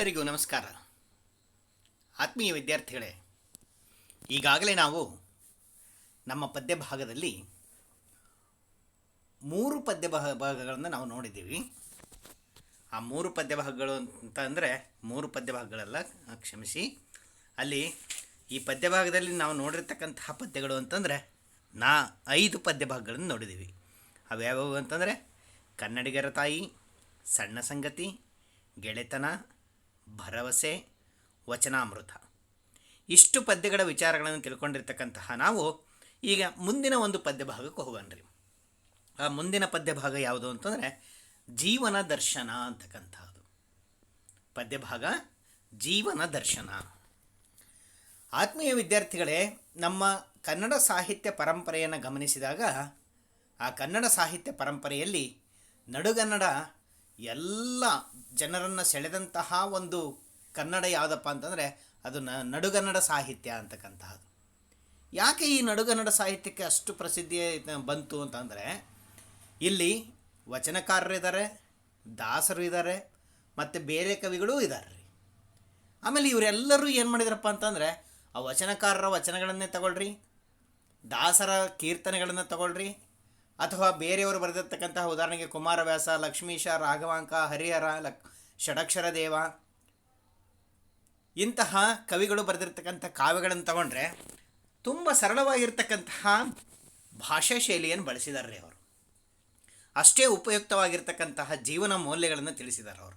ಎಲ್ಲರಿಗೂ ನಮಸ್ಕಾರ. ಆತ್ಮೀಯ ವಿದ್ಯಾರ್ಥಿಗಳೇ, ಈಗಾಗಲೇ ನಾವು ನಮ್ಮ ಪದ್ಯ ಭಾಗದಲ್ಲಿ ಮೂರು ಪದ್ಯ ಭಾಗ ಭಾಗಗಳನ್ನು ನಾವು ನೋಡಿದ್ದೀವಿ. ಆ ಮೂರು ಪದ್ಯ ಭಾಗಗಳು ಅಂತ ಅಂದರೆ ಮೂರು ಪದ್ಯ ಭಾಗಗಳೆಲ್ಲ, ಕ್ಷಮಿಸಿ. ಅಲ್ಲಿ ಈ ಪದ್ಯ ಭಾಗದಲ್ಲಿ ನಾವು ನೋಡಿರ್ತಕ್ಕಂತಹ ಪದ್ಯಗಳು ಅಂತಂದರೆ ನಾ ಐದು ಪದ್ಯ ಭಾಗಗಳನ್ನು ನೋಡಿದ್ದೀವಿ. ಯಾವ್ಯಾವು ಅಂತಂದರೆ ಕನ್ನಡಿಗರ ತಾಯಿ, ಸಣ್ಣ ಸಂಗತಿ, ಗೆಳೆತನ ಭರವಸೆ, ವಚನಾಮೃತ. ಇಷ್ಟು ಪದ್ಯಗಳ ವಿಚಾರಗಳನ್ನು ತಿಳ್ಕೊಂಡಿರ್ತಕ್ಕಂತಹ ನಾವು ಈಗ ಮುಂದಿನ ಒಂದು ಪದ್ಯ ಭಾಗಕ್ಕೆ ಹೋಗೋಣ್ರಿ ಆ ಮುಂದಿನ ಪದ್ಯ ಭಾಗ ಯಾವುದು ಅಂತಂದರೆ, ಜೀವನ ದರ್ಶನ ಅಂತಕ್ಕಂಥದ್ದು. ಪದ್ಯ ಭಾಗ ಜೀವನ ದರ್ಶನ. ಆತ್ಮೀಯ ವಿದ್ಯಾರ್ಥಿಗಳೇ, ನಮ್ಮ ಕನ್ನಡ ಸಾಹಿತ್ಯ ಪರಂಪರೆಯನ್ನು ಗಮನಿಸಿದಾಗ, ಆ ಕನ್ನಡ ಸಾಹಿತ್ಯ ಪರಂಪರೆಯಲ್ಲಿ ನಡುಗನ್ನಡ ಎಲ್ಲ ಜನರನ್ನು ಸೆಳೆದಂತಹ ಒಂದು ಕನ್ನಡ ಯಾವುದಪ್ಪ ಅಂತಂದರೆ ಅದು ನಡುಗನ್ನಡ ಸಾಹಿತ್ಯ ಅಂತಕ್ಕಂತಹದ್ದು. ಯಾಕೆ ಈ ನಡುಗನ್ನಡ ಸಾಹಿತ್ಯಕ್ಕೆ ಅಷ್ಟು ಪ್ರಸಿದ್ಧಿ ಬಂತು ಅಂತಂದರೆ ಇಲ್ಲಿ ವಚನಕಾರರು ಇದ್ದಾರೆ ದಾಸರು ಇದ್ದಾರೆ ಮತ್ತು ಬೇರೆ ಕವಿಗಳೂ ಇದ್ದಾರೆ ರೀ ಆಮೇಲೆ ಇವರೆಲ್ಲರೂ ಏನು ಮಾಡಿದ್ರಪ್ಪ ಅಂತಂದರೆ ಆ ವಚನಕಾರರ ವಚನಗಳನ್ನೇ ತಗೊಳ್ರಿ, ದಾಸರ ಕೀರ್ತನೆಗಳನ್ನು ತಗೊಳ್ರಿ ಅಥವಾ ಬೇರೆಯವರು ಬರೆದಿರ್ತಕ್ಕಂತಹ ಉದಾಹರಣೆಗೆ ಕುಮಾರವ್ಯಾಸ, ಲಕ್ಷ್ಮೀಶ, ರಾಘವಾಂಕ, ಹರಿಹರ, ಲಕ್, ಷಡಕ್ಷರ ದೇವ. ಇಂತಹ ಕವಿಗಳು ಬರೆದಿರ್ತಕ್ಕಂಥ ಕಾವ್ಯಗಳನ್ನು ತಗೊಂಡ್ರೆ ತುಂಬ ಸರಳವಾಗಿರ್ತಕ್ಕಂತಹ ಭಾಷಾ ಶೈಲಿಯನ್ನು ಬಳಸಿದ್ದಾರೆ ಅವರು. ಅಷ್ಟೇ ಉಪಯುಕ್ತವಾಗಿರ್ತಕ್ಕಂತಹ ಜೀವನ ಮೌಲ್ಯಗಳನ್ನು ತಿಳಿಸಿದ್ದಾರೆ ಅವರು.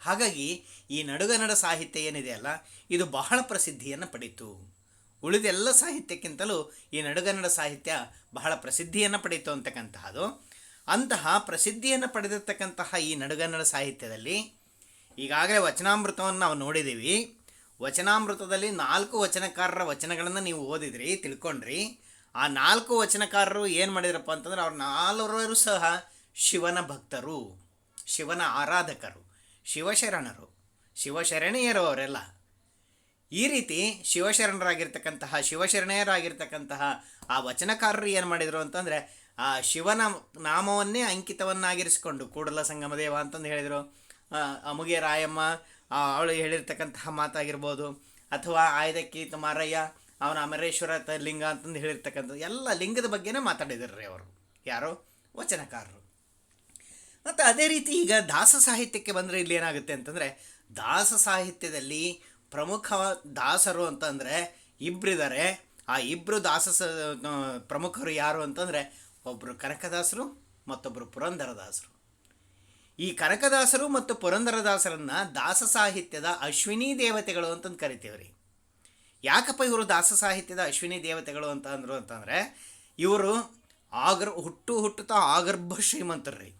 ಹಾಗಾಗಿ ಈ ನಡುಗನ್ನಡ ಸಾಹಿತ್ಯ ಏನಿದೆಯಲ್ಲ ಇದು ಬಹಳ ಪ್ರಸಿದ್ಧಿಯನ್ನು ಪಡೀತು. ಉಳಿದೆಲ್ಲ ಸಾಹಿತ್ಯಕ್ಕಿಂತಲೂ ಈ ನಡುಗನ್ನಡ ಸಾಹಿತ್ಯ ಬಹಳ ಪ್ರಸಿದ್ಧಿಯನ್ನು ಪಡೀತು ಅಂತಕ್ಕಂತಹದು. ಅಂತಹ ಪ್ರಸಿದ್ಧಿಯನ್ನು ಪಡೆದಿರ್ತಕ್ಕಂತಹ ಈ ನಡುಗನ್ನಡ ಸಾಹಿತ್ಯದಲ್ಲಿ ಈಗಾಗಲೇ ವಚನಾಮೃತವನ್ನು ನಾವು ನೋಡಿದ್ದೀವಿ ವಚನಾಮೃತದಲ್ಲಿ ನಾಲ್ಕು ವಚನಕಾರರ ವಚನಗಳನ್ನು ನೀವು ಓದಿದ್ರಿ, ತಿಳ್ಕೊಂಡ್ರಿ. ಆ ನಾಲ್ಕು ವಚನಕಾರರು ಏನು ಮಾಡಿದ್ರಪ್ಪ ಅಂತಂದ್ರೆ ಅವ್ರು ನಾಲ್ವರು ಸಹ ಶಿವನ ಭಕ್ತರು, ಶಿವನ ಆರಾಧಕರು, ಶಿವಶರಣರು, ಶಿವಶರಣೀಯರು ಅವರೆಲ್ಲ. ಈ ರೀತಿ ಶಿವಶರಣರಾಗಿರ್ತಕ್ಕಂತಹ, ಶಿವಶರಣೆಯರಾಗಿರ್ತಕ್ಕಂತಹ ಆ ವಚನಕಾರರು ಏನು ಮಾಡಿದರು ಅಂತಂದರೆ, ಆ ಶಿವನ ನಾಮವನ್ನೇ ಅಂಕಿತವನ್ನಾಗಿರಿಸಿಕೊಂಡು, ಕೂಡಲ ಸಂಗಮದೇವ ಅಂತಂದು ಹೇಳಿದರು. ಅಮುಗೆ ರಾಯಮ್ಮ ಅವಳು ಹೇಳಿರ್ತಕ್ಕಂತಹ ಮಾತಾಗಿರ್ಬೋದು. ಅಥವಾ ಆಯ್ದಕ್ಕಿ ಮಾರಯ್ಯ, ಅವನ ಅಮರೇಶ್ವರ ಲಿಂಗ ಅಂತಂದು ಹೇಳಿರ್ತಕ್ಕಂಥದ್ದು. ಎಲ್ಲ ಲಿಂಗದ ಬಗ್ಗೆನೇ ರೀ ಅವರು. ಯಾರೋ? ವಚನಕಾರರು. ಮತ್ತು ಅದೇ ರೀತಿ ಈಗ ದಾಸ ಸಾಹಿತ್ಯಕ್ಕೆ ಬಂದರೆ ಇಲ್ಲಿ ಏನಾಗುತ್ತೆ ಅಂತಂದರೆ, ದಾಸ ಸಾಹಿತ್ಯದಲ್ಲಿ ಪ್ರಮುಖ ದಾಸರು ಅಂತಂದರೆ ಇಬ್ಬರಿದ್ದಾರೆ ಆ ಇಬ್ಬರು ದಾಸ ಪ್ರಮುಖರು ಯಾರು ಅಂತಂದರೆ ಒಬ್ಬರು ಕನಕದಾಸರು ಮತ್ತೊಬ್ಬರು ಪುರಂದರದಾಸರು. ಈ ಕನಕದಾಸರು ಮತ್ತು ಪುರಂದರದಾಸರನ್ನು ದಾಸ ಸಾಹಿತ್ಯದ ಅಶ್ವಿನಿ ದೇವತೆಗಳು ಅಂತಂದು ಕರಿತೀವ್ರಿ. ರೀ ಯಾಕಪ್ಪ ಇವರು ದಾಸ ಸಾಹಿತ್ಯದ ಅಶ್ವಿನಿ ದೇವತೆಗಳು ಅಂತ ಅಂದರು ಅಂತಂದರೆ ಇವರು ಆಗರ್, ಹುಟ್ಟು ಹುಟ್ಟುತ್ತಾ ಆಗರ್ಭ ಶ್ರೀಮಂತರ್ರಿ.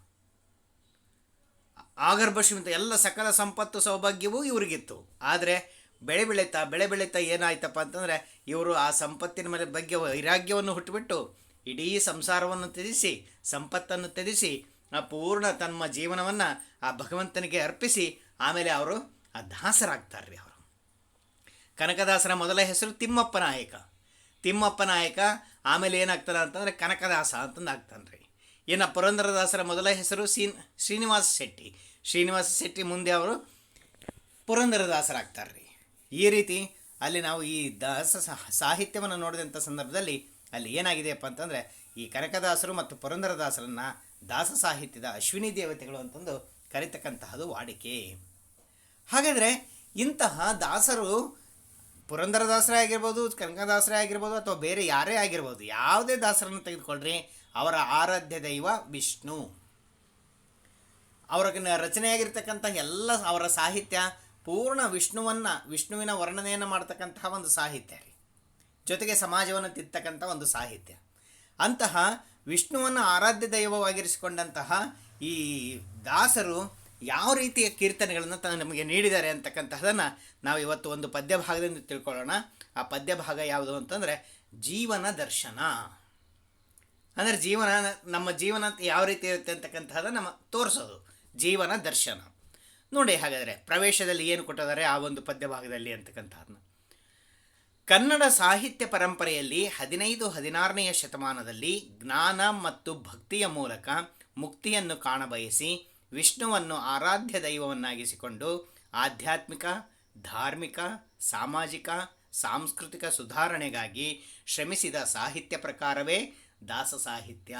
ಆಗರ್ಭ ಶ್ರೀಮಂತ, ಎಲ್ಲ ಸಕಲ ಸಂಪತ್ತು ಸೌಭಾಗ್ಯವೂ ಇವರಿಗಿತ್ತು. ಆದರೆ ಬೆಳೆ ಬೆಳೀತಾ ಬೆಳೆ ಬೆಳೀತಾ ಏನಾಯ್ತಪ್ಪ ಅಂತಂದರೆ, ಇವರು ಆ ಸಂಪತ್ತಿನ ಮೇಲೆ ಬಗ್ಗೆ ವೈರಾಗ್ಯವನ್ನು ಹುಟ್ಟುಬಿಟ್ಟು, ಇಡೀ ಸಂಸಾರವನ್ನು ತ್ಯಜಿಸಿ, ಸಂಪತ್ತನ್ನು ತ್ಯಜಿಸಿ, ಆ ಪೂರ್ಣ ತಮ್ಮ ಜೀವನವನ್ನು ಆ ಭಗವಂತನಿಗೆ ಅರ್ಪಿಸಿ, ಆಮೇಲೆ ಅವರು ಆ ದಾಸರಾಗ್ತಾರೆ ಅವರು. ಕನಕದಾಸರ ಮೊದಲ ಹೆಸರು ತಿಮ್ಮಪ್ಪ ನಾಯಕ. ತಿಮ್ಮಪ್ಪ ನಾಯಕ ಆಮೇಲೆ ಏನಾಗ್ತಾನೆ ಅಂತಂದರೆ ಕನಕದಾಸ ಅಂತಂದು ಆಗ್ತಾನೆ ರೀ ಇನ್ನು ಪುರಂದರದಾಸರ ಮೊದಲ ಹೆಸರು ಸೀನ್, ಶ್ರೀನಿವಾಸ ಶೆಟ್ಟಿ. ಶ್ರೀನಿವಾಸ ಶೆಟ್ಟಿ ಮುಂದೆ ಅವರು ಪುರಂದರದಾಸರಾಗ್ತಾರೆ ರೀ ಈ ರೀತಿ ಅಲ್ಲಿ ನಾವು ಈ ದಾಸ ಸಾಹಿತ್ಯವನ್ನು ನೋಡಿದಂಥ ಸಂದರ್ಭದಲ್ಲಿ ಅಲ್ಲಿ ಏನಾಗಿದೆಯಪ್ಪ ಅಂತಂದರೆ, ಈ ಕನಕದಾಸರು ಮತ್ತು ಪುರಂದರದಾಸರನ್ನು ದಾಸ ಸಾಹಿತ್ಯದ ಅಶ್ವಿನಿ ದೇವತೆಗಳು ಅಂತಂದು ಕರೀತಕ್ಕಂತಹದು ವಾಡಿಕೆ. ಹಾಗಾದರೆ ಇಂತಹ ದಾಸರು ಪುರಂದರದಾಸರೇ ಆಗಿರ್ಬೋದು, ಕನಕದಾಸರೇ ಆಗಿರ್ಬೋದು ಅಥವಾ ಬೇರೆ ಯಾರೇ ಆಗಿರ್ಬೋದು, ಯಾವುದೇ ದಾಸರನ್ನು ತೆಗೆದುಕೊಳ್ಳ್ರಿ ಅವರ ಆರಾಧ್ಯ ದೈವ ವಿಷ್ಣು. ಅವರ ರಚನೆಯಾಗಿರ್ತಕ್ಕಂಥ ಎಲ್ಲ ಅವರ ಸಾಹಿತ್ಯ ಪೂರ್ಣ ವಿಷ್ಣುವನ್ನು, ವಿಷ್ಣುವಿನ ವರ್ಣನೆಯನ್ನು ಮಾಡ್ತಕ್ಕಂತಹ ಒಂದು ಸಾಹಿತ್ಯ ರೀ. ಜೊತೆಗೆ ಸಮಾಜವನ್ನು ತಿತ್ತಕ್ಕಂಥ ಒಂದು ಸಾಹಿತ್ಯ. ಅಂತಹ ವಿಷ್ಣುವನ್ನು ಆರಾಧ್ಯ ದೈವವಾಗಿರಿಸಿಕೊಂಡಂತಹ ಈ ದಾಸರು ಯಾವ ರೀತಿಯ ಕೀರ್ತನೆಗಳನ್ನು ತಾನು ನಮಗೆ ನೀಡಿದ್ದಾರೆ ಅಂತಕ್ಕಂತಹದನ್ನು ನಾವು ಇವತ್ತು ಒಂದು ಪದ್ಯ ಭಾಗದಿಂದ ತಿಳ್ಕೊಳ್ಳೋಣ. ಆ ಪದ್ಯ ಭಾಗ ಯಾವುದು ಅಂತಂದರೆ, ಜೀವನ ದರ್ಶನ. ಅಂದರೆ ಜೀವನ, ನಮ್ಮ ಜೀವನ ಯಾವ ರೀತಿ ಇರುತ್ತೆ ಅಂತಕ್ಕಂತಹದ್ದು ನಮ್ಮ ತೋರಿಸೋದು. ಜೀವನ ದರ್ಶನ. ನೋಡಿ ಹಾಗಾದರೆ, ಪ್ರವೇಶದಲ್ಲಿ ಏನು ಕೊಟ್ಟಿದ್ದಾರೆ ಆ ಒಂದು ಪದ್ಯ ಭಾಗದಲ್ಲಿ ಅಂತಕ್ಕಂಥದ್ದನ್ನ ಕನ್ನಡ ಸಾಹಿತ್ಯ ಪರಂಪರೆಯಲ್ಲಿ ಹದಿನೈದು ಹದಿನಾರನೆಯ ಶತಮಾನದಲ್ಲಿ ಜ್ಞಾನ ಮತ್ತು ಭಕ್ತಿಯ ಮೂಲಕ ಮುಕ್ತಿಯನ್ನು ಕಾಣಬಯಸಿ ವಿಷ್ಣುವನ್ನು ಆರಾಧ್ಯ ದೈವವನ್ನಾಗಿಸಿಕೊಂಡು ಆಧ್ಯಾತ್ಮಿಕ, ಧಾರ್ಮಿಕ, ಸಾಮಾಜಿಕ, ಸಾಂಸ್ಕೃತಿಕ ಸುಧಾರಣೆಗಾಗಿ ಶ್ರಮಿಸಿದ ಸಾಹಿತ್ಯ ಪ್ರಕಾರವೇ ದಾಸ ಸಾಹಿತ್ಯ.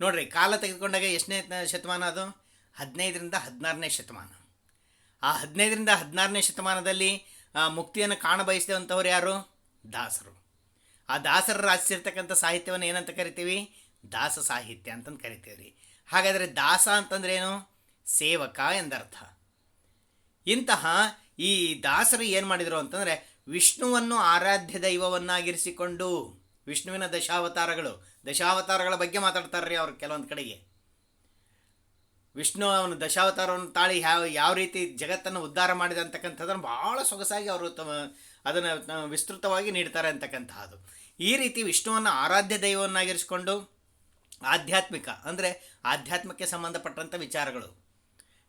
ನೋಡ್ರಿ, ಕಾಲ ತೆಗೆದುಕೊಂಡಾಗ ಎಷ್ಟನೇ ಶತಮಾನ ಅದು? ಹದಿನೈದರಿಂದ ಹದಿನಾರನೇ ಶತಮಾನ. ಆ ಹದಿನೈದರಿಂದ ಹದಿನಾರನೇ ಶತಮಾನದಲ್ಲಿ ಮುಕ್ತಿಯನ್ನು ಕಾಣಬಯಸಿದಂಥವ್ರು ಯಾರು? ದಾಸರು. ಆ ದಾಸರ ರಚಿಸಿರ್ತಕ್ಕಂಥ ಸಾಹಿತ್ಯವನ್ನು ಏನಂತ ಕರಿತೀವಿ? ದಾಸ ಸಾಹಿತ್ಯ ಅಂತಂದು ಕರಿತೀವಿ ರೀ ಹಾಗಾದರೆ ದಾಸ ಅಂತಂದ್ರೆ ಏನು? ಸೇವಕ ಎಂದರ್ಥ. ಇಂತಹ ಈ ದಾಸರು ಏನು ಮಾಡಿದರು ಅಂತಂದರೆ ವಿಷ್ಣುವನ್ನು ಆರಾಧ್ಯ ದೈವವನ್ನಾಗಿರಿಸಿಕೊಂಡು ವಿಷ್ಣುವಿನ ದಶಾವತಾರಗಳು, ದಶಾವತಾರಗಳ ಬಗ್ಗೆ ಮಾತಾಡ್ತಾರೆ ಅವ್ರು ಕೆಲವೊಂದು ಕಡೆಗೆ. ವಿಷ್ಣು ಅವನ ದಶಾವತಾರವನ್ನು ತಾಳಿ ಯಾವ ಯಾವ ರೀತಿ ಜಗತ್ತನ್ನು ಉದ್ಧಾರ ಮಾಡಿದೆ ಅಂತಕ್ಕಂಥದ್ದನ್ನು ಭಾಳ ಸೊಗಸಾಗಿ ಅವರು ತಮ್ಮ ಅದನ್ನು ವಿಸ್ತೃತವಾಗಿ ನೀಡ್ತಾರೆ ಅಂತಕ್ಕಂತಹದ್ದು. ಈ ರೀತಿ ವಿಷ್ಣುವನ್ನು ಆರಾಧ್ಯ ದೈವವನ್ನಾಗಿರಿಸಿಕೊಂಡು ಆಧ್ಯಾತ್ಮಿಕ, ಅಂದರೆ ಆಧ್ಯಾತ್ಮಕ್ಕೆ ಸಂಬಂಧಪಟ್ಟಂಥ ವಿಚಾರಗಳು.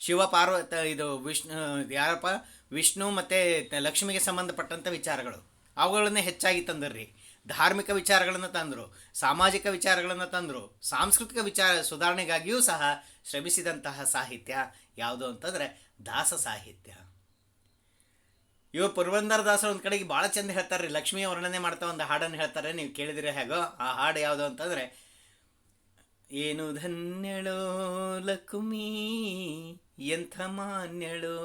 ಶಿವ ಪಾರ್ವತ, ಇದು ವಿಷ್ಣು, ಯಾರಪ್ಪ? ವಿಷ್ಣು ಮತ್ತು ಲಕ್ಷ್ಮಿಗೆ ಸಂಬಂಧಪಟ್ಟಂಥ ವಿಚಾರಗಳು. ಅವುಗಳನ್ನೇ ಹೆಚ್ಚಾಗಿ ತಂದರ್ರಿ. ಧಾರ್ಮಿಕ ವಿಚಾರಗಳನ್ನು ತಂದರು, ಸಾಮಾಜಿಕ ವಿಚಾರಗಳನ್ನು ತಂದರು, ಸಾಂಸ್ಕೃತಿಕ ವಿಚಾರ ಸುಧಾರಣೆಗಾಗಿಯೂ ಸಹ ಶ್ರಮಿಸಿದಂತಹ ಸಾಹಿತ್ಯ ಯಾವುದು ಅಂತಂದರೆ ದಾಸ ಸಾಹಿತ್ಯ. ಇವರು ಪುರಂದರದಾಸರು ಒಂದು ಕಡೆಗೆ ಭಾಳ ಚಂದ ಹೇಳ್ತಾರೆ ರೀ ಲಕ್ಷ್ಮಿಯ ವರ್ಣನೆ ಮಾಡ್ತಾ ಒಂದು ಹಾಡನ್ನು ಹೇಳ್ತಾರೆ ನೀವು ಕೇಳಿದಿರ ಹೇಗೋ, ಆ ಹಾಡು ಯಾವುದು ಅಂತಂದರೆ, ಏನು ಧನ್ಯಳೋ ಲಕ್ಷ್ಮೀ ಎಂಥ ಮಾನ್ಯಳೋ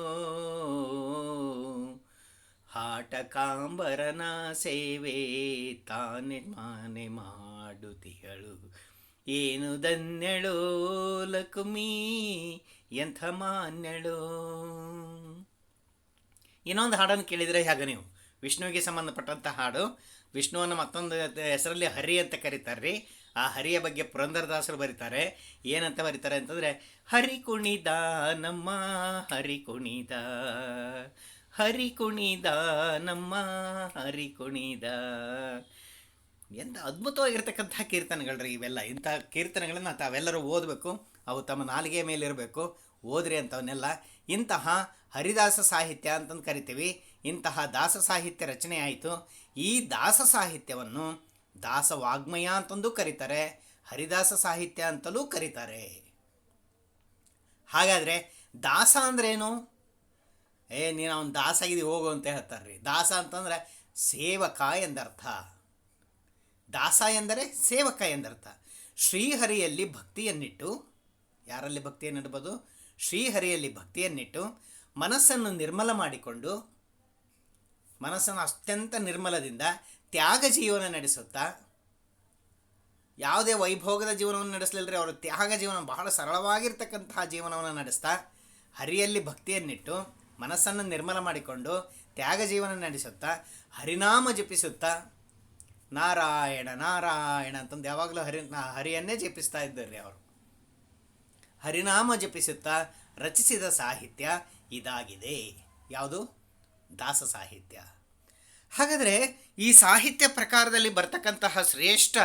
ಹಾಟ ಕಾಂಬರನ ಸೇವೆ ತಾನೆ ಮಾನೆ ಮಾಡುತ್ತಿಹಳು ಏನು ಧನ್ಯಳೋ ಲಕ್ಷ್ಮೀ, ಎಂಥ ಮಾನ್ಯಳೋ? ಇನ್ನೊಂದು ಹಾಡನ್ನು ಕೇಳಿದರೆ ಹೇಗೆ ನೀವು? ವಿಷ್ಣುವಿಗೆ ಸಂಬಂಧಪಟ್ಟಂಥ ಹಾಡು. ವಿಷ್ಣುವನ್ನು ಮತ್ತೊಂದು ಹೆಸರಲ್ಲಿ ಹರಿ ಅಂತ ಕರೀತಾರೆ. ರೀ ಆ ಹರಿಯ ಬಗ್ಗೆ ಪುರಂದರದಾಸರು ಬರೀತಾರೆ. ಏನಂತ ಬರೀತಾರೆ ಅಂತಂದರೆ, ಹರಿ ಕುಣಿದ ನಮ್ಮ ಹರಿ ಕುಣಿದ. ಹರಿ ಕುಣಿದ ನಮ್ಮ ಹರಿ ಕುಣಿದ ಎಂಥ ಅದ್ಭುತವಾಗಿರ್ತಕ್ಕಂಥ ಕೀರ್ತನೆಗಳ್ರಿ ಇವೆಲ್ಲ. ಇಂಥ ಕೀರ್ತನೆಗಳನ್ನು ತಾವೆಲ್ಲರೂ ಓದಬೇಕು. ಅವು ತಮ್ಮ ನಾಲಿಗೆ ಮೇಲೆ ಇರಬೇಕು ಓದ್ರಿ ಅಂಥವನ್ನೆಲ್ಲ ಇಂತಹ ಹರಿದಾಸ ಸಾಹಿತ್ಯ ಅಂತಂದು ಕರಿತೀವಿ. ಇಂತಹ ದಾಸ ಸಾಹಿತ್ಯ ರಚನೆ ಆಯಿತು. ಈ ದಾಸ ಸಾಹಿತ್ಯವನ್ನು ದಾಸ ವಾಗ್ಮಯ ಅಂತಂದು ಕರೀತಾರೆ. ಹರಿದಾಸ ಸಾಹಿತ್ಯ ಅಂತಲೂ ಕರೀತಾರೆ. ಹಾಗಾದರೆ ದಾಸ ಅಂದ್ರೇನು? ಏ, ನೀನು ಅವನು ದಾಸ ಆಗಿದ್ದು ಹೋಗು ಅಂತ ಹೇಳ್ತಾರೆ ರೀ ದಾಸ ಅಂತಂದರೆ ಸೇವಕ ಎಂದರ್ಥ. ದಾಸ ಎಂದರೆ ಸೇವಕ ಎಂದರ್ಥ. ಶ್ರೀಹರಿಯಲ್ಲಿ ಭಕ್ತಿಯನ್ನಿಟ್ಟು, ಯಾರಲ್ಲಿ ಭಕ್ತಿಯನ್ನಿಡ್ಬೋದು ಶ್ರೀಹರಿಯಲ್ಲಿ ಭಕ್ತಿಯನ್ನಿಟ್ಟು ಮನಸ್ಸನ್ನು ನಿರ್ಮಲ ಮಾಡಿಕೊಂಡು, ಮನಸ್ಸನ್ನು ಅತ್ಯಂತ ನಿರ್ಮಲದಿಂದ ತ್ಯಾಗ ಜೀವನ ನಡೆಸುತ್ತಾ, ಯಾವುದೇ ವೈಭೋಗದ ಜೀವನವನ್ನು ನಡೆಸಲಿಲ್ಲರಿ ಅವರು ತ್ಯಾಗ ಜೀವನ ಬಹಳ ಸರಳವಾಗಿರ್ತಕ್ಕಂತಹ ಜೀವನವನ್ನು ನಡೆಸ್ತಾ, ಹರಿಯಲ್ಲಿ ಭಕ್ತಿಯನ್ನಿಟ್ಟು ಮನಸ್ಸನ್ನು ನಿರ್ಮಲ ಮಾಡಿಕೊಂಡು ತ್ಯಾಗ ಜೀವನ ನಡೆಸುತ್ತಾ, ಹರಿನಾಮ ಜಪಿಸುತ್ತಾ, ನಾರಾಯಣ ನಾರಾಯಣ ಅಂತಂದು ಯಾವಾಗಲೂ ಹರಿ ಹರಿಯನ್ನೇ ಜಪಿಸ್ತಾ ಇದ್ದಾರೆ ಅವರು. ಹರಿನಾಮ ಜಪಿಸುತ್ತಾ ರಚಿಸಿದ ಸಾಹಿತ್ಯ ಇದಾಗಿದೆ. ಯಾವುದು? ದಾಸ ಸಾಹಿತ್ಯ. ಹಾಗಾದರೆ ಈ ಸಾಹಿತ್ಯ ಪ್ರಕಾರದಲ್ಲಿ ಬರ್ತಕ್ಕಂತಹ ಶ್ರೇಷ್ಠ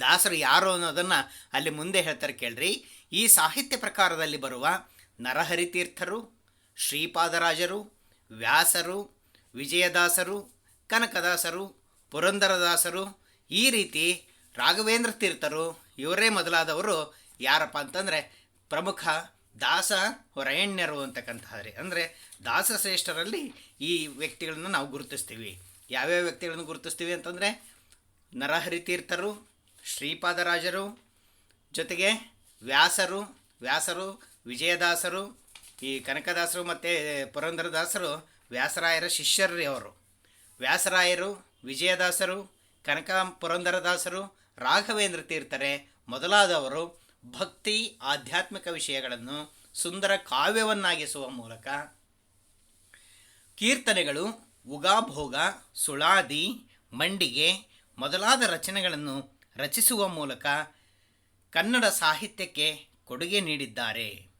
ದಾಸರು ಯಾರು ಅನ್ನೋದನ್ನು ಅಲ್ಲಿ ಮುಂದೆ ಹೇಳ್ತಾರೆ ಕೇಳ್ರಿ. ಈ ಸಾಹಿತ್ಯ ಪ್ರಕಾರದಲ್ಲಿ ಬರುವ ನರಹರಿತೀರ್ಥರು ಶ್ರೀಪಾದರಾಜರು, ವ್ಯಾಸರು, ವಿಜಯದಾಸರು, ಕನಕದಾಸರು, ಪುರಂದರದಾಸರು, ಈ ರೀತಿ ರಾಘವೇಂದ್ರ ತೀರ್ಥರು, ಇವರೇ ಮೊದಲಾದವರು ಯಾರಪ್ಪ ಅಂತಂದರೆ ಪ್ರಮುಖ ದಾಸ ಹೊರಯಣ್ಯರು ಅಂತಕ್ಕಂಥದ್ರೆ. ಅಂದರೆ ದಾಸ ಶ್ರೇಷ್ಠರಲ್ಲಿ ಈ ವ್ಯಕ್ತಿಗಳನ್ನು ನಾವು ಗುರುತಿಸ್ತೀವಿ. ಯಾವ್ಯಾವ ವ್ಯಕ್ತಿಗಳನ್ನು ಗುರುತಿಸ್ತೀವಿ ಅಂತಂದರೆ ನರಹರಿ ತೀರ್ಥರು, ಶ್ರೀಪಾದರಾಜರು, ಜೊತೆಗೆ ವ್ಯಾಸರು ವ್ಯಾಸರು, ವಿಜಯದಾಸರು ಈ ಕನಕದಾಸರು ಮತ್ತು ಪುರಂದರದಾಸರು ವ್ಯಾಸರಾಯರ ಶಿಷ್ಯರ್ರಿ ಅವರು. ವ್ಯಾಸರಾಯರು, ವಿಜಯದಾಸರು, ಕನಕ ಪುರಂದರದಾಸರು, ರಾಘವೇಂದ್ರ ತೀರ್ಥರೆ ಮೊದಲಾದವರು ಭಕ್ತಿ, ಆಧ್ಯಾತ್ಮಿಕ ವಿಷಯಗಳನ್ನು ಸುಂದರ ಕಾವ್ಯವನ್ನಾಗಿಸುವ ಮೂಲಕ ಕೀರ್ತನೆಗಳು, ಉಗಾಭೋಗ, ಸುಳಾದಿ, ಮಂಡಿಗೆ ಮೊದಲಾದ ರಚನೆಗಳನ್ನು ರಚಿಸುವ ಮೂಲಕ ಕನ್ನಡ ಸಾಹಿತ್ಯಕ್ಕೆ ಕೊಡುಗೆ ನೀಡಿದ್ದಾರೆ.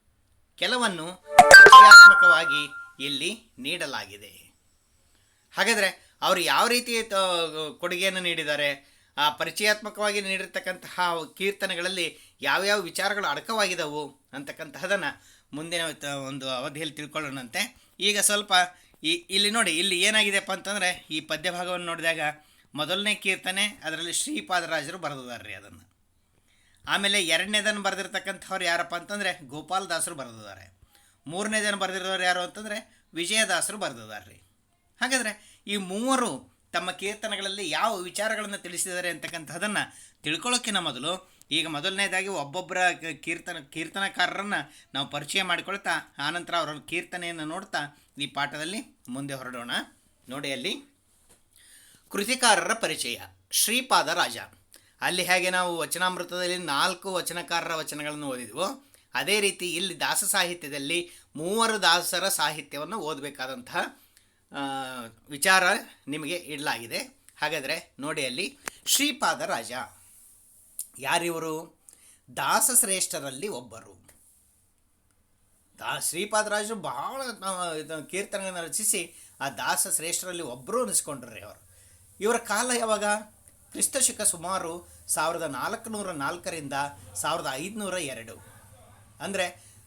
ಕೆಲವನ್ನು ರಚನಾತ್ಮಕವಾಗಿ ಇಲ್ಲಿ ನೀಡಲಾಗಿದೆ. ಹಾಗಾದರೆ ಅವರು ಯಾವ ರೀತಿ ಕೊಡುಗೆಯನ್ನು ನೀಡಿದ್ದಾರೆ, ಆ, ಪರಿಚಯಾತ್ಮಕವಾಗಿ ನೀಡಿರ್ತಕ್ಕಂತಹ ಕೀರ್ತನೆಗಳಲ್ಲಿ ಯಾವ್ಯಾವ ವಿಚಾರಗಳು ಅಡಕವಾಗಿದ್ದವು ಅಂತಕ್ಕಂತಹದನ್ನು ಮುಂದಿನ ಒಂದು ಅವಧಿಯಲ್ಲಿ ತಿಳ್ಕೊಳ್ಳೋಣಂತೆ. ಈಗ ಸ್ವಲ್ಪ ಇಲ್ಲಿ ನೋಡಿ, ಇಲ್ಲಿ ಏನಾಗಿದೆಪ್ಪ ಅಂತಂದರೆ, ಈ ಪದ್ಯ ಭಾಗವನ್ನು ನೋಡಿದಾಗ ಮೊದಲನೇ ಕೀರ್ತನೆ, ಅದರಲ್ಲಿ ಶ್ರೀಪಾದರಾಜರು ಬರೆದಿದ್ದಾರೆ ಅದನ್ನು. ಆಮೇಲೆ ಎರಡನೇದನ್ನು ಬರೆದಿರ್ತಕ್ಕಂಥವ್ರು ಯಾರಪ್ಪ ಅಂತಂದರೆ, ಗೋಪಾಲದಾಸರು ಬರೆದಿದ್ದಾರೆ. ಮೂರನೇ ಜನ ಬರೆದಿರೋರು ಯಾರು ಅಂತಂದರೆ ವಿಜಯದಾಸರು ಬರೆದಿದ್ದಾರೆ. ರೀ ಹಾಗಾದರೆ ಈ ಮೂವರು ತಮ್ಮ ಕೀರ್ತನಗಳಲ್ಲಿ ಯಾವ ವಿಚಾರಗಳನ್ನು ತಿಳಿಸಿದ್ದಾರೆ ಅಂತಕ್ಕಂಥದ್ದನ್ನು ತಿಳ್ಕೊಳ್ಳೋಕ್ಕಿಂತ ಮೊದಲು ಈಗ ಮೊದಲನೇದಾಗಿ ಒಬ್ಬೊಬ್ಬರ ಕೀರ್ತನ, ಕೀರ್ತನಕಾರರನ್ನು ನಾವು ಪರಿಚಯ ಮಾಡಿಕೊಳ್ತಾ, ಆನಂತರ ಅವರ ಕೀರ್ತನೆಯನ್ನು ನೋಡ್ತಾ ಈ ಪಾಠದಲ್ಲಿ ಮುಂದೆ ಹೊರಡೋಣ. ನೋಡಿ ಅಲ್ಲಿ. ಕೃತಿಕಾರರ ಪರಿಚಯ, ಶ್ರೀಪಾದ ರಾಜ. ಅಲ್ಲಿ ಹೇಗೆ ನಾವು ವಚನಾಮೃತದಲ್ಲಿ ನಾಲ್ಕು ವಚನಕಾರರ ವಚನಗಳನ್ನು ಓದಿದ್ವೋ ಅದೇ ರೀತಿ ಇಲ್ಲಿ ದಾಸ ಸಾಹಿತ್ಯದಲ್ಲಿ ಮೂವರು ದಾಸರ ಸಾಹಿತ್ಯವನ್ನು ಓದಬೇಕಾದಂತಹ ವಿಚಾರ ನಿಮಗೆ ಇಡಲಾಗಿದೆ. ಹಾಗಾದರೆ ನೋಡಿ ಅಲ್ಲಿ ಶ್ರೀಪಾದ ರಾಜ ಯಾರಿವರು ದಾಸಶ್ರೇಷ್ಠರಲ್ಲಿ ಒಬ್ಬರು. ದಾ ಶ್ರೀಪಾದರಾಜರು ಬಹಳ ಕೀರ್ತನೆಗಳನ್ನು ರಚಿಸಿ ಆ ದಾಸ ಶ್ರೇಷ್ಠರಲ್ಲಿ ಒಬ್ಬರು ಅನಿಸ್ಕೊಂಡ್ರಿ ಅವರು. ಇವರ ಕಾಲ ಯಾವಾಗ? ಕ್ರಿಸ್ತಶಕ ಸುಮಾರು ಸಾವಿರದ ನಾಲ್ಕುನೂರ ನಾಲ್ಕರಿಂದ ಸಾವಿರದ ಐದುನೂರ ಎರಡು. ಅಂದರೆ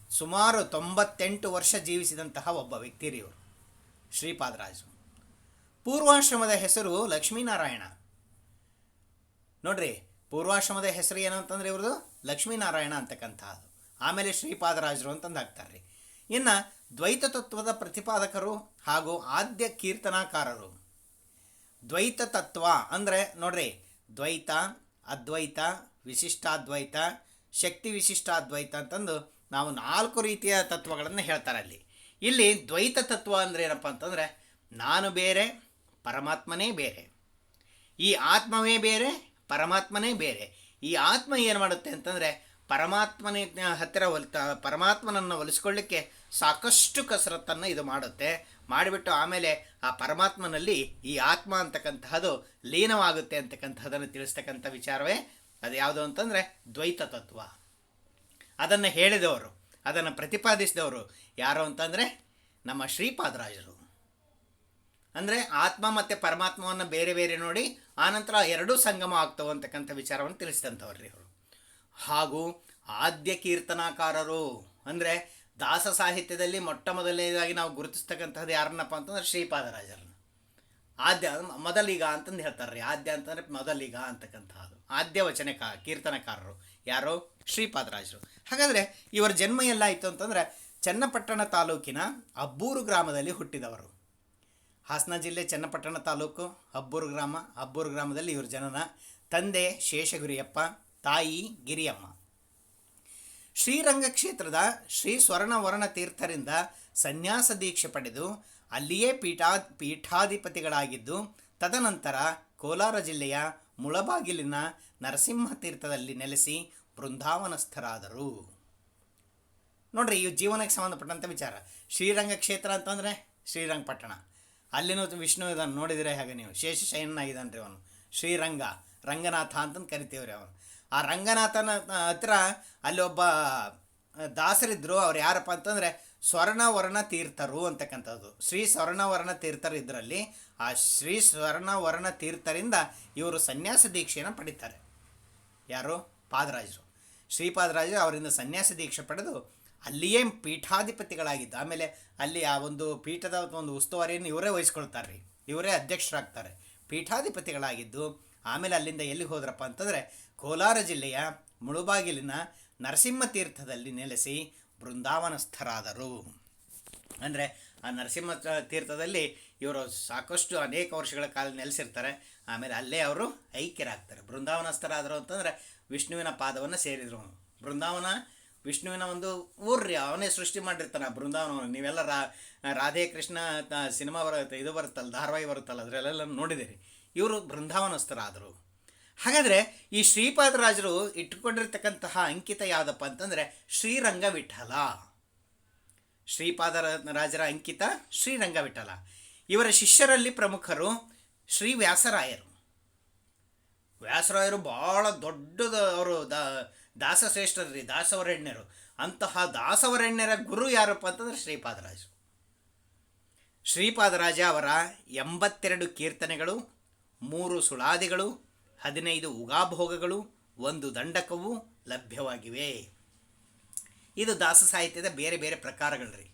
ಸುಮಾರು ತೊಂಬತ್ತೆಂಟು ವರ್ಷ ಜೀವಿಸಿದಂತಹ ಒಬ್ಬ ವ್ಯಕ್ತಿ ರೀ ಇವರು ಶ್ರೀಪಾದರಾಜರು. ಪೂರ್ವಾಶ್ರಮದ ಹೆಸರು ಲಕ್ಷ್ಮೀನಾರಾಯಣ. ನೋಡ್ರಿ, ಪೂರ್ವಾಶ್ರಮದ ಹೆಸರು ಏನು ಅಂತಂದರೆ ಇವ್ರದ್ದು ಲಕ್ಷ್ಮೀನಾರಾಯಣ ಅಂತಕ್ಕಂಥದ್ದು ಆಮೇಲೆ ಶ್ರೀಪಾದರಾಜರು ಅಂತಂದು ಹಾಕ್ತಾರೆ. ಇನ್ನು ದ್ವೈತ ತತ್ವದ ಪ್ರತಿಪಾದಕರು ಹಾಗೂ ಆದ್ಯ ಕೀರ್ತನಾಕಾರರು. ದ್ವೈತ ತತ್ವ ಅಂದರೆ ನೋಡ್ರಿ, ದ್ವೈತ, ಅದ್ವೈತ, ವಿಶಿಷ್ಟಾದ್ವೈತ ಶಕ್ತಿ ವಿಶಿಷ್ಟ ಅದ್ವೈತ ಅಂತಂದು ನಾವು ನಾಲ್ಕು ರೀತಿಯ ತತ್ವಗಳನ್ನು ಹೇಳ್ತಾರೆ ಅಲ್ಲಿ. ಇಲ್ಲಿ ದ್ವೈತ ತತ್ವ ಅಂದರೆ ಏನಪ್ಪ ಅಂತಂದರೆ ನಾನು ಬೇರೆ, ಪರಮಾತ್ಮನೇ ಬೇರೆ. ಈ ಆತ್ಮವೇ ಬೇರೆ, ಪರಮಾತ್ಮನೇ ಬೇರೆ. ಈ ಆತ್ಮ ಏನು ಮಾಡುತ್ತೆ ಅಂತಂದರೆ ಪರಮಾತ್ಮನ ಹತ್ತಿರ ಹೊಲ್ ಪರಮಾತ್ಮನನ್ನು ಒಲಿಸ್ಕೊಳ್ಳಿಕ್ಕೆ ಸಾಕಷ್ಟು ಕಸರತ್ತನ್ನು ಇದು ಮಾಡುತ್ತೆ. ಮಾಡಿಬಿಟ್ಟು ಆಮೇಲೆ ಆ ಪರಮಾತ್ಮನಲ್ಲಿ ಈ ಆತ್ಮ ಅಂತಕ್ಕಂತಹದ್ದು ಲೀನವಾಗುತ್ತೆ ಅಂತಕ್ಕಂಥದ್ದನ್ನು ತಿಳಿಸ್ತಕ್ಕಂಥ ವಿಚಾರವೇ ಅದು ಯಾವುದು ಅಂತಂದರೆ ದ್ವೈತ ತತ್ವ. ಅದನ್ನು ಹೇಳಿದವರು, ಅದನ್ನು ಪ್ರತಿಪಾದಿಸಿದವರು ಯಾರು ಅಂತಂದರೆ ನಮ್ಮ ಶ್ರೀಪಾದರಾಜರು. ಅಂದರೆ ಆತ್ಮ ಮತ್ತು ಪರಮಾತ್ಮವನ್ನು ಬೇರೆ ಬೇರೆ ನೋಡಿ ಆನಂತರ ಎರಡೂ ಸಂಗಮ ಆಗ್ತವೆ ಅಂತಕ್ಕಂಥ ವಿಚಾರವನ್ನು ತಿಳಿಸಿದಂಥವ್ರಿ ಅವರು ಹಾಗೂ ಆದ್ಯ ಕೀರ್ತನಾಕಾರರು, ಅಂದರೆ ದಾಸ ಸಾಹಿತ್ಯದಲ್ಲಿ ಮೊಟ್ಟ ಮೊದಲನೇದಾಗಿ ನಾವು ಗುರುತಿಸ್ತಕ್ಕಂಥದ್ದು ಯಾರನ್ನಪ್ಪ ಅಂತಂದ್ರೆ ಶ್ರೀಪಾದರಾಜರನ್ನ. ಆದ್ಯ, ಮೊದಲಿಗ ಅಂತಂದು ಹೇಳ್ತಾರೆ ರೀ ಆದ್ಯ ಅಂತಂದರೆ ಮೊದಲಿಗ ಅಂತಕ್ಕಂಥದ್ದು. ಆದ್ಯ ವಚನಕ, ಕೀರ್ತನಕಾರರು. ಯಾರು? ಶ್ರೀಪಾದರಾಜರು. ಹಾಗಾದರೆ ಇವರ ಜನ್ಮ ಎಲ್ಲಾಯಿತು ಅಂತಂದರೆ ಚನ್ನಪಟ್ಟಣ ತಾಲೂಕಿನ ಅಬ್ಬೂರು ಗ್ರಾಮದಲ್ಲಿ ಹುಟ್ಟಿದವರು. ಹಾಸನ ಜಿಲ್ಲೆ ಚನ್ನಪಟ್ಟಣ ತಾಲೂಕು, ಅಬ್ಬೂರು ಗ್ರಾಮ. ಅಬ್ಬೂರು ಗ್ರಾಮದಲ್ಲಿ ಇವರ ಜನನ ತಂದೆ ಶೇಷಗುರಿಯಪ್ಪ, ತಾಯಿ ಗಿರಿಯಮ್ಮ. ಶ್ರೀರಂಗ ಕ್ಷೇತ್ರದ ಶ್ರೀ ಸ್ವರ್ಣವರ್ಣ ತೀರ್ಥರಿಂದ ಸನ್ಯಾಸ ದೀಕ್ಷೆ ಪಡೆದು ಅಲ್ಲಿಯೇ ಪೀಠಾ, ಪೀಠಾಧಿಪತಿಗಳಾಗಿದ್ದು ತದನಂತರ ಕೋಲಾರ ಜಿಲ್ಲೆಯ ಮುಳಬಾಗಿಲಿನ ನರಸಿಂಹ ತೀರ್ಥದಲ್ಲಿ ನೆಲೆಸಿ ಬೃಂದಾವನಸ್ಥರಾದರು. ನೋಡ್ರಿ, ಇವು ಜೀವನಕ್ಕೆ ಸಂಬಂಧಪಟ್ಟಂಥ ವಿಚಾರ. ಶ್ರೀರಂಗ ಕ್ಷೇತ್ರ ಅಂತಂದರೆ ಶ್ರೀರಂಗಪಟ್ಟಣ. ಅಲ್ಲಿನೂ ವಿಷ್ಣು ಇದನ್ನು ನೋಡಿದರೆ ಹಾಗೆ ನೀವು? ಶೇಷಶಯನ ಇದ್ದಾನೆ ರೀ ಅವನು. ಶ್ರೀರಂಗ, ರಂಗನಾಥ ಅಂತಂದು ಕರಿತೀವ್ರಿ ಅವನು. ಆ ರಂಗನಾಥನ ಹತ್ರ ಅಲ್ಲಿ ಒಬ್ಬ ದಾಸರಿದ್ದರು ಅವ್ರು ಯಾರಪ್ಪ ಅಂತಂದರೆ ಸ್ವರ್ಣವರ್ಣ ತೀರ್ಥರು ಅಂತಕ್ಕಂಥದ್ದು. ಶ್ರೀ ಸ್ವರ್ಣವರ್ಣ ತೀರ್ಥರು ಇದರಲ್ಲಿ, ಆ ಶ್ರೀ ಸ್ವರ್ಣವರ್ಣ ತೀರ್ಥರಿಂದ ಇವರು ಸನ್ಯಾಸ ದೀಕ್ಷೆಯನ್ನು ಪಡಿತಾರೆ. ಯಾರು? ಪಾದರಾಜರು. ಶ್ರೀಪಾದರಾಜರು ಅವರಿಂದ ಸನ್ಯಾಸ ದೀಕ್ಷೆ ಪಡೆದು ಅಲ್ಲಿಯೇ ಪೀಠಾಧಿಪತಿಗಳಾಗಿದ್ದು. ಆಮೇಲೆ ಅಲ್ಲಿ ಆ ಒಂದು ಪೀಠದ ಒಂದು ಉಸ್ತುವಾರಿಯನ್ನು ಇವರೇ ವಹಿಸ್ಕೊಳ್ತಾರೆ ರೀ ಇವರೇ ಅಧ್ಯಕ್ಷರಾಗ್ತಾರೆ. ಪೀಠಾಧಿಪತಿಗಳಾಗಿದ್ದು, ಆಮೇಲೆ ಅಲ್ಲಿಂದ ಎಲ್ಲಿ ಹೋದ್ರಪ್ಪ ಅಂತಂದರೆ, ಕೋಲಾರ ಜಿಲ್ಲೆಯ ಮುಳುಬಾಗಿಲಿನ ನರಸಿಂಹ ತೀರ್ಥದಲ್ಲಿ ನೆಲೆಸಿ ಬೃಂದಾವನಸ್ಥರಾದರು. ಅಂದರೆ ಆ ನರಸಿಂಹ ತೀರ್ಥದಲ್ಲಿ ಇವರು ಸಾಕಷ್ಟು ಅನೇಕ ವರ್ಷಗಳ ಕಾಲ ನೆಲೆಸಿರ್ತಾರೆ. ಆಮೇಲೆ ಅಲ್ಲೇ ಅವರು ಐಕ್ಯರಾಗ್ತಾರೆ. ಬೃಂದಾವನಸ್ಥರಾದರು ಅಂತಂದರೆ ವಿಷ್ಣುವಿನ ಪಾದವನ್ನು ಸೇರಿದರು. ಬೃಂದಾವನ, ವಿಷ್ಣುವಿನ ಒಂದು ಊರ್ರಿ, ಅವನೇ ಸೃಷ್ಟಿ ಮಾಡಿರ್ತಾನೆ ಆ ಬೃಂದಾವನವನ್ನು. ನೀವೆಲ್ಲ ರಾ, ರಾಧೆ ಕೃಷ್ಣ ಸಿನಿಮಾ ಬರುತ್ತೆ ಇದು ಬರುತ್ತಲ್ಲ, ಧಾರಾವಾಹಿ ಬರುತ್ತಲ್ಲ, ಅದರಲ್ಲೆಲ್ಲ ನೋಡಿದಿರಿ ಇವರು ಬೃಂದಾವನಸ್ಥರಾದರು. ಹಾಗಾದರೆ ಈ ಶ್ರೀಪಾದರಾಜರು ಇಟ್ಟುಕೊಂಡಿರ್ತಕ್ಕಂತಹ ಅಂಕಿತ ಯಾವುದಪ್ಪ ಅಂತಂದರೆ ಶ್ರೀರಂಗ ವಿಠಲ ಶ್ರೀಪಾದ ರಾಜರ ಅಂಕಿತ ಶ್ರೀರಂಗ ವಿಠಲ ಇವರ ಶಿಷ್ಯರಲ್ಲಿ ಪ್ರಮುಖರು ಶ್ರೀ ವ್ಯಾಸರಾಯರು. ವ್ಯಾಸರಾಯರು ಭಾಳ ದೊಡ್ಡದ ಅವರು, ದಾ ದಾಸಶ್ರೇಷ್ಠರು ರೀ, ದಾಸವರೆಣ್ಯರು. ಅಂತಹ ದಾಸವರೆಣ್ಯರ ಗುರು ಯಾರಪ್ಪ ಅಂತಂದ್ರೆ ಶ್ರೀಪಾದರಾಜರು. ಶ್ರೀಪಾದರಾಜ ಅವರ ಎಂಬತ್ತೆರಡು ಕೀರ್ತನೆಗಳು, ಮೂರು ಸುಳಾದಿಗಳು ಹದಿನೈದು ಉಗಾಭೋಗಗಳು, ಒಂದು ದಂಡಕವು ಲಭ್ಯವಾಗಿವೆ. ಇದು ದಾಸ ಸಾಹಿತ್ಯದ ಬೇರೆ ಬೇರೆ ಪ್ರಕಾರಗಳು ರೀ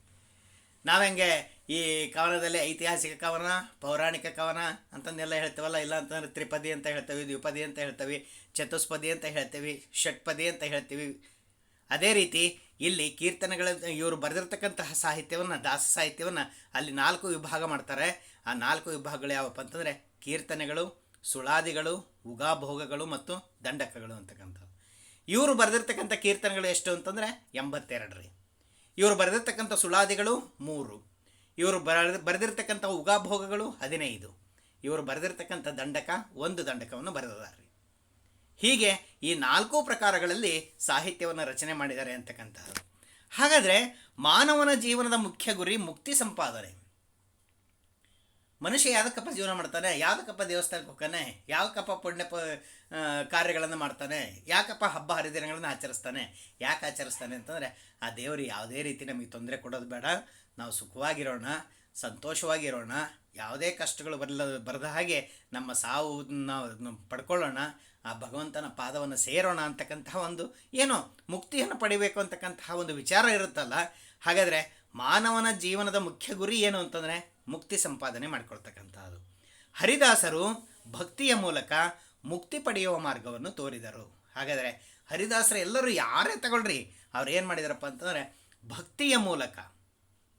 ಹೆಂಗೆ ಈ ಕವನದಲ್ಲಿ ಐತಿಹಾಸಿಕ ಕವನ, ಪೌರಾಣಿಕ ಕವನ ಅಂತಂದೆಲ್ಲ ಹೇಳ್ತೇವಲ್ಲ, ಇಲ್ಲ ಅಂತಂದ್ರೆ ತ್ರಿಪದಿ ಅಂತ ಹೇಳ್ತೇವೆ, ದ್ವಿಪದಿ ಅಂತ ಹೇಳ್ತೇವೆ, ಚತುಷ್ಪದಿ ಅಂತ ಹೇಳ್ತೇವೆ, ಷಟ್ಪದಿ ಅಂತ ಹೇಳ್ತೀವಿ. ಅದೇ ರೀತಿ ಇಲ್ಲಿ ಕೀರ್ತನೆಗಳ, ಇವರು ಬರೆದಿರ್ತಕ್ಕಂತಹ ಸಾಹಿತ್ಯವನ್ನು, ದಾಸ ಸಾಹಿತ್ಯವನ್ನು ಅಲ್ಲಿ ನಾಲ್ಕು ವಿಭಾಗ ಮಾಡ್ತಾರೆ. ಆ ನಾಲ್ಕು ವಿಭಾಗಗಳು ಯಾವಪ್ಪ ಅಂತಂದರೆ ಕೀರ್ತನೆಗಳು ಸುಳಾದಿಗಳು, ಉಗಾಭೋಗಗಳು ಮತ್ತು ದಂಡಕಗಳು ಅಂತಕ್ಕಂಥವು ಇವರು ಬರೆದಿರ್ತಕ್ಕಂಥ ಕೀರ್ತನೆಗಳು ಎಷ್ಟು ಅಂತಂದರೆ ಎಂಬತ್ತೆರಡು ರೀ ಇವರು ಬರೆದಿರ್ತಕ್ಕಂಥ ಸುಳಾದಿಗಳು ಮೂರು. ಇವರು ಬರೆದ ಬರೆದಿರ್ತಕ್ಕಂಥ ಉಗಾಭೋಗಗಳು ಹದಿನೈದು. ಇವರು ಬರೆದಿರ್ತಕ್ಕಂಥ ದಂಡಕ ಒಂದು ದಂಡಕವನ್ನು ಬರೆದಿದ್ದಾರೆ ಹೀಗೆ ಈ ನಾಲ್ಕು ಪ್ರಕಾರಗಳಲ್ಲಿ ಸಾಹಿತ್ಯವನ್ನು ರಚನೆ ಮಾಡಿದ್ದಾರೆ ಅಂತಕ್ಕಂಥದ್ದು. ಹಾಗಾದರೆ ಮಾನವನ ಜೀವನದ ಮುಖ್ಯ ಗುರಿ ಮುಕ್ತಿ ಸಂಪಾದನೆ. ಮನುಷ್ಯ ಯಾವ್ದಕ್ಕಪ್ಪ ಜೀವನ ಮಾಡ್ತಾನೆ? ಯಾವ್ದಕ್ಕಪ್ಪ ದೇವಸ್ಥಾನಕ್ಕೆ ಹೋಗ್ತಾನೆ? ಯಾವಕ್ಕಪ್ಪ ಪುಣ್ಯ ಪ ಕಾರ್ಯಗಳನ್ನು ಮಾಡ್ತಾನೆ? ಯಾಕಪ್ಪ ಹಬ್ಬ ಹರಿದಿನಗಳನ್ನು ಆಚರಿಸ್ತಾನೆ? ಯಾಕೆ ಆಚರಿಸ್ತಾನೆ ಅಂತಂದರೆ, ಆ ದೇವರು ಯಾವುದೇ ರೀತಿ ನಮಗೆ ತೊಂದರೆ ಕೊಡೋದು ಬೇಡ. ನಾವು ಸುಖವಾಗಿರೋಣ, ಸಂತೋಷವಾಗಿರೋಣ, ಯಾವುದೇ ಕಷ್ಟಗಳು ಬರಲ ಬರದ ಹಾಗೆ ನಮ್ಮ ಸಾವು ನಾವು ಪಡ್ಕೊಳ್ಳೋಣ, ಆ ಭಗವಂತನ ಪಾದವನ್ನು ಸೇರೋಣ ಅಂತಕ್ಕಂತಹ ಒಂದು ಏನೋ ಮುಕ್ತಿಯನ್ನು ಪಡಿಬೇಕು ಅಂತಕ್ಕಂತಹ ಒಂದು ವಿಚಾರ ಇರುತ್ತಲ್ಲ? ಹಾಗಾದರೆ ಮಾನವನ ಜೀವನದ ಮುಖ್ಯ ಗುರಿ ಏನು ಅಂತಂದರೆ ಮುಕ್ತಿ ಸಂಪಾದನೆ ಮಾಡಿಕೊಳ್ತಕ್ಕಂಥದ್ದು ಹರಿದಾಸರು ಭಕ್ತಿಯ ಮೂಲಕ ಮುಕ್ತಿ ಪಡೆಯುವ ಮಾರ್ಗವನ್ನು ತೋರಿದರು. ಹಾಗಾದರೆ ಹರಿದಾಸರು ಎಲ್ಲರೂ ಯಾರೇ ತಗೊಳ್ರಿ, ಅವ್ರು ಏನು ಮಾಡಿದಾರಪ್ಪ ಅಂತಂದರೆ ಭಕ್ತಿಯ ಮೂಲಕ,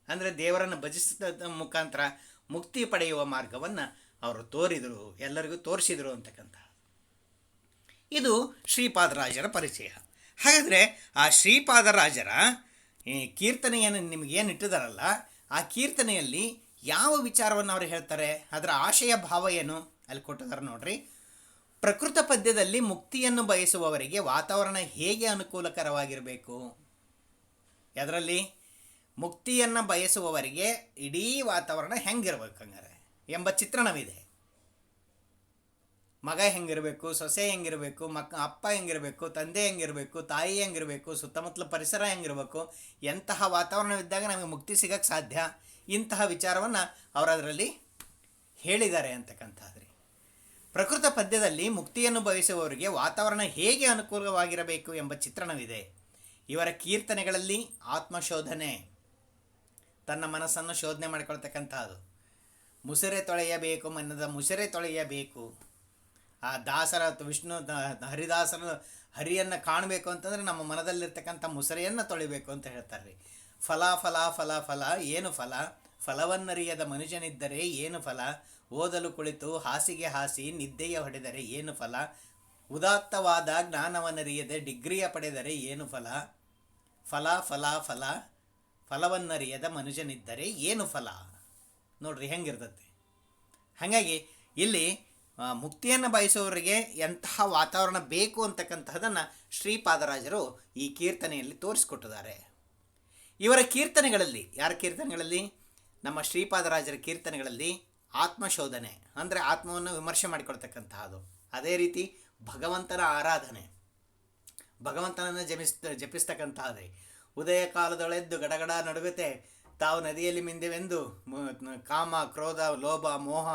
ಅಂದರೆ ದೇವರನ್ನು ಭಜಿಸಿದ ಮುಖಾಂತರ ಮುಕ್ತಿ ಪಡೆಯುವ ಮಾರ್ಗವನ್ನು ಅವರು ತೋರಿದರು, ಎಲ್ಲರಿಗೂ ತೋರಿಸಿದರು ಅಂತಕ್ಕಂಥ ಇದು ಶ್ರೀಪಾದರಾಜರ ಪರಿಚಯ. ಹಾಗಾದರೆ ಆ ಶ್ರೀಪಾದರಾಜರ ಕೀರ್ತನೆಯನ್ನು ನಿಮಗೇನು ಇಟ್ಟಿದಾರಲ್ಲ, ಆ ಕೀರ್ತನೆಯಲ್ಲಿ ಯಾವ ವಿಚಾರವನ್ನು ಅವರು ಹೇಳ್ತಾರೆ, ಅದರ ಆಶಯ ಭಾವ ಏನು ಅಲ್ಲಿ ಕೊಟ್ಟಿದ್ದಾರೆ ನೋಡ್ರಿ. ಪ್ರಕೃತ ಪದ್ಯದಲ್ಲಿ ಮುಕ್ತಿಯನ್ನು ಬಯಸುವವರಿಗೆ ವಾತಾವರಣ ಹೇಗೆ ಅನುಕೂಲಕರವಾಗಿರಬೇಕು? ಅದರಲ್ಲಿ ಮುಕ್ತಿಯನ್ನು ಬಯಸುವವರಿಗೆ ಇಡೀ ವಾತಾವರಣ ಹೆಂಗಿರ್ಬೇಕು ಹಂಗಾರೆ? ಎಂಬ ಚಿತ್ರಣವಿದೆ. ಮಗ ಹೆಂಗಿರಬೇಕು, ಸೊಸೆ ಹೆಂಗಿರಬೇಕು, ಮಕ್, ಅಪ್ಪ ಹೆಂಗಿರಬೇಕು, ತಂದೆ ಹೆಂಗಿರಬೇಕು, ತಾಯಿ ಹೆಂಗಿರಬೇಕು, ಸುತ್ತಮುತ್ತಲ ಪರಿಸರ ಹೆಂಗಿರಬೇಕು, ಎಂತಹ ವಾತಾವರಣವಿದ್ದಾಗ ನಮಗೆ ಮುಕ್ತಿ ಸಿಗಕ್ಕೆ ಸಾಧ್ಯ? ಇಂತಹ ವಿಚಾರವನ್ನು ಅವರು ಅದರಲ್ಲಿ ಹೇಳಿದ್ದಾರೆ ಅಂತಕ್ಕಂಥದ್ರಿ. ಪ್ರಕೃತ ಪದ್ಯದಲ್ಲಿ ಮುಕ್ತಿಯನ್ನು ಬಯಸುವವರಿಗೆ ವಾತಾವರಣ ಹೇಗೆ ಅನುಕೂಲವಾಗಿರಬೇಕು ಎಂಬ ಚಿತ್ರಣವಿದೆ. ಇವರ ಕೀರ್ತನೆಗಳಲ್ಲಿ ಆತ್ಮಶೋಧನೆ, ತನ್ನ ಮನಸ್ಸನ್ನು ಶೋಧನೆ ಮಾಡಿಕೊಳ್ತಕ್ಕಂಥದ್ದು ಮುಸುರೆ ತೊಳೆಯಬೇಕು ಮನದ ಮುಸುರೆ ತೊಳೆಯಬೇಕು. ಆ ದಾಸರ ವಿಷ್ಣು ಹರಿದಾಸರ ಹರಿಯನ್ನು ಕಾಣಬೇಕು ಅಂತಂದರೆ ನಮ್ಮ ಮನದಲ್ಲಿರ್ತಕ್ಕಂಥ ಮುಸರೆಯನ್ನು ತೊಳಿಬೇಕು ಅಂತ ಹೇಳ್ತಾರೆ ರೀ ಫಲ ಫಲ ಫಲ ಫಲ, ಏನು ಫಲ? ಫಲವನ್ನರಿಯದ ಮನುಷ್ಯನಿದ್ದರೆ ಏನು ಫಲ? ಓದಲು ಕುಳಿತು ಹಾಸಿಗೆ ಹಾಸಿ ನಿದ್ದೆಯ ಹೊಡೆದರೆ ಏನು ಫಲ? ಉದಾತ್ತವಾದ ಜ್ಞಾನವನ್ನರಿಯದೆ ಡಿಗ್ರಿಯ ಪಡೆದರೆ ಏನು ಫಲ? ಫಲ ಫಲ ಫಲ, ಫಲವನ್ನರಿಯದ ಮನುಷ್ಯನಿದ್ದರೆ ಏನು ಫಲ? ನೋಡ್ರಿ ಹೆಂಗಿರ್ತತಿ ಹಾಗಾಗಿ ಇಲ್ಲಿ ಮುಕ್ತಿಯನ್ನು ಬಯಸುವವರಿಗೆ ಎಂತಹ ವಾತಾವರಣ ಬೇಕು ಅಂತಕ್ಕಂತಹದನ್ನು ಶ್ರೀಪಾದರಾಜರು ಈ ಕೀರ್ತನೆಯಲ್ಲಿ ತೋರಿಸಿಕೊಟ್ಟಿದ್ದಾರೆ. ಇವರ ಕೀರ್ತನೆಗಳಲ್ಲಿ, ಯಾರ ಕೀರ್ತನೆಗಳಲ್ಲಿ? ನಮ್ಮ ಶ್ರೀಪಾದರಾಜರ ಕೀರ್ತನೆಗಳಲ್ಲಿ ಆತ್ಮಶೋಧನೆ, ಅಂದರೆ ಆತ್ಮವನ್ನು ವಿಮರ್ಶೆ ಮಾಡಿಕೊಳ್ತಕ್ಕಂತಹದ್ದು. ಅದೇ ರೀತಿ ಭಗವಂತನ ಆರಾಧನೆ. ಭಗವಂತನನ್ನು ಜಪಿಸ್ ಜಪಿಸ್ತಕ್ಕಂತಹದ್ದೇ. ಉದಯ ಕಾಲದೊಳೆದ್ದು ಗಡಗಡ ನಡುಗುತ್ತೆ ತಾವು ನದಿಯಲ್ಲಿ ಮಿಂದೆವೆಂದು ಕಾಮ, ಕ್ರೋಧ, ಲೋಭ, ಮೋಹ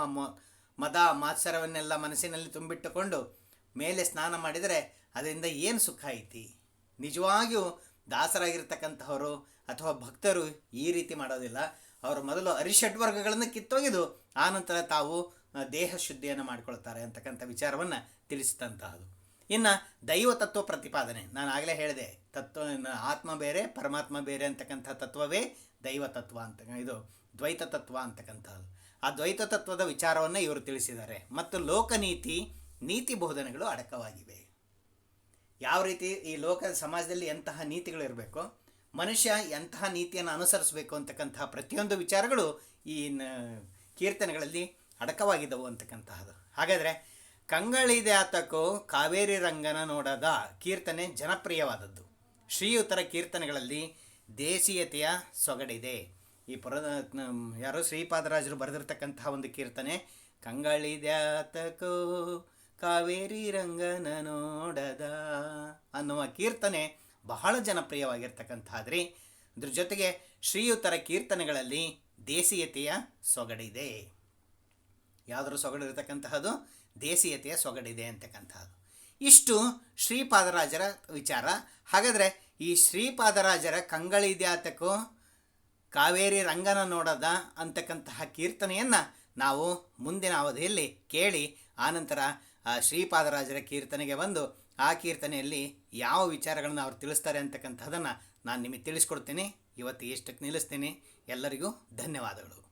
ಮದ, ಮಾತ್ಸರವನ್ನೆಲ್ಲ ಮನಸ್ಸಿನಲ್ಲಿ ತುಂಬಿಟ್ಟುಕೊಂಡು ಮೇಲೆ ಸ್ನಾನ ಮಾಡಿದರೆ, ಅದರಿಂದ ಏನು ಸುಖ ಐತಿ? ನಿಜವಾಗಿಯೂ ದಾಸರಾಗಿರ್ತಕ್ಕಂಥವರು ಅಥವಾ ಭಕ್ತರು ಈ ರೀತಿ ಮಾಡೋದಿಲ್ಲ. ಅವರು ಮೊದಲು ಅರಿಷಡ್ವರ್ಗಗಳನ್ನು ಕಿತ್ತೊಗೆದು, ಆನಂತರ ತಾವು ದೇಹ ಶುದ್ಧಿಯನ್ನು ಮಾಡಿಕೊಳ್ತಾರೆ ಅಂತಕ್ಕಂಥ ವಿಚಾರವನ್ನು ತಿಳಿಸಿದಂತಹದು. ಇನ್ನು ದೈವ ತತ್ವ ಪ್ರತಿಪಾದನೆ. ನಾನು ಆಗಲೇ ಹೇಳಿದೆ, ತತ್ವ ಆತ್ಮ ಬೇರೆ, ಪರಮಾತ್ಮ ಬೇರೆ ಅಂತಕ್ಕಂಥ ತತ್ವವೇ ದೈವ ತತ್ವ ಅಂತ, ಇದು ದ್ವೈತ ತತ್ವ ಅಂತಕ್ಕಂಥದ್ದು. ಆ ದ್ವೈತ ತತ್ವದ ವಿಚಾರವನ್ನು ಇವರು ತಿಳಿಸಿದ್ದಾರೆ. ಮತ್ತು ಲೋಕನೀತಿ ನೀತಿ ಬೋಧನೆಗಳು ಅಡಕವಾಗಿವೆ. ಯಾವ ರೀತಿ ಈ ಲೋಕ ಸಮಾಜದಲ್ಲಿ ಎಂತಹ ನೀತಿಗಳಿರಬೇಕು ಮನುಷ್ಯ ಎಂತಹ ನೀತಿಯನ್ನು ಅನುಸರಿಸಬೇಕು ಅಂತಕ್ಕಂತಹ ಪ್ರತಿಯೊಂದು ವಿಚಾರಗಳು ಈ ಕೀರ್ತನೆಗಳಲ್ಲಿ ಅಡಕವಾಗಿದ್ದವು ಅಂತಕ್ಕಂತಹದ್ದು. ಹಾಗಾದರೆ, ಕಂಗಳಿದೆ ಆತಕ್ಕೂ ಕಾವೇರಿ ರಂಗನ ನೋಡದ ಕೀರ್ತನೆ ಜನಪ್ರಿಯವಾದದ್ದು. ಶ್ರೀಯುತರ ಕೀರ್ತನೆಗಳಲ್ಲಿ ದೇಶೀಯತೆಯ ಸೊಗಡಿದೆ. ಈ ಪುರ ಯಾರೋ ಶ್ರೀಪಾದರಾಜರು ಬರೆದಿರ್ತಕ್ಕಂತಹ ಒಂದು ಕೀರ್ತನೆ ಕಂಗಳಿದ್ಯಾತಕೋ ಕಾವೇರಿ ರಂಗನ ನೋಡದ ಅನ್ನುವ ಕೀರ್ತನೆ ಬಹಳ ಜನಪ್ರಿಯವಾಗಿರ್ತಕ್ಕಂಥದ್ರಿ ಅದ್ರ ಜೊತೆಗೆ ಶ್ರೀಯುತರ ಕೀರ್ತನೆಗಳಲ್ಲಿ ದೇಸೀಯತೆಯ ಸೊಗಡಿದೆ. ಯಾವುದರ ಸೊಗಡಿರತಕ್ಕಂತಹದು ದೇಸೀಯತೆಯ ಸೊಗಡಿದೆ ಅಂತಕ್ಕಂಥದ್ದು ಇಷ್ಟು ಶ್ರೀಪಾದರಾಜರ ವಿಚಾರ. ಹಾಗಾದರೆ ಈ ಶ್ರೀಪಾದರಾಜರ ಕಂಗಳಿದ್ಯಾತಕ್ಕೂ ಕಾವೇರಿ ರಂಗನ ನೋಡದ ಅಂತಕ್ಕಂತಹ ಕೀರ್ತನೆಯನ್ನು ನಾವು ಮುಂದಿನ ಅವಧಿಯಲ್ಲಿ ಕೇಳಿ ಆನಂತರ ಶ್ರೀಪಾದರಾಜರ ಕೀರ್ತನೆಗೆ ಬಂದು ಆ ಕೀರ್ತನೆಯಲ್ಲಿ ಯಾವ ವಿಚಾರಗಳನ್ನು ಅವ್ರು ತಿಳಿಸ್ತಾರೆ ಅಂತಕ್ಕಂಥದ್ದನ್ನು ನಾನು ನಿಮಗೆ ತಿಳಿಸ್ಕೊಡ್ತೇನೆ. ಇವತ್ತು ಎಷ್ಟಕ್ಕೆ ನಿಲ್ಲಿಸ್ತೇನೆ. ಎಲ್ಲರಿಗೂ ಧನ್ಯವಾದಗಳು.